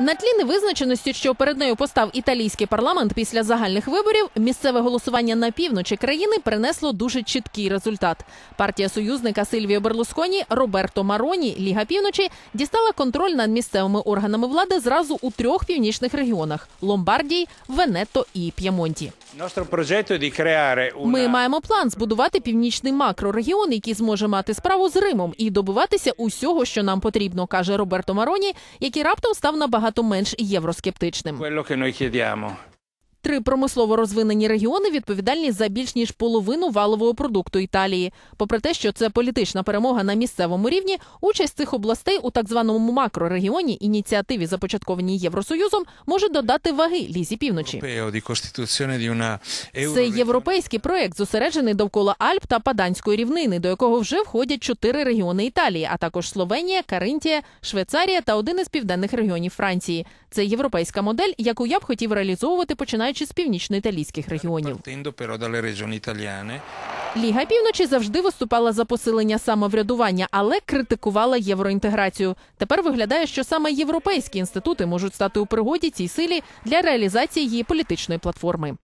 На тлі невизначеності, що перед нею постав італійський парламент після загальних виборів, місцеве голосування на півночі країни принесло дуже чіткий результат. Партія союзника Сильвіо Берлусконі Роберто Мароні Ліга півночі дістала контроль над місцевими органами влади зразу у трьох північних регіонах: Ломбардії, Венето і una... Ми маємо план збудувати північний макрорегіон, який зможе мати справу з Римом і добиватися усього, що нам потрібно, каже Роберто Мароні, який раптом став набагато менш євроскептичним. Три промислово розвинені регіони відповідальні за більш ніж половину валового продукту Італії. Попри те, що це політична перемога на місцевому рівні, участь цих областей у так званому макрорегіоні ініціативі, започаткованій Євросоюзом, може додати ваги лізі півночі. Це європейський проект, зосереджений довкола Альп та Паданської рівнини, до якого вже входять чотири регіони Італії, а також Словенія, Каринтія, Швейцарія та один із південних регіонів Франції. Це європейська модель, яку я б хотів реалізовувати починаючи з північно-італійських регіонів. Ліга півночі завжди виступала за посилення самоврядування, але критикувала євроінтеграцію. Тепер виглядає, що саме європейські інститути можуть стати у пригоді цій силі для реалізації її політичної платформи.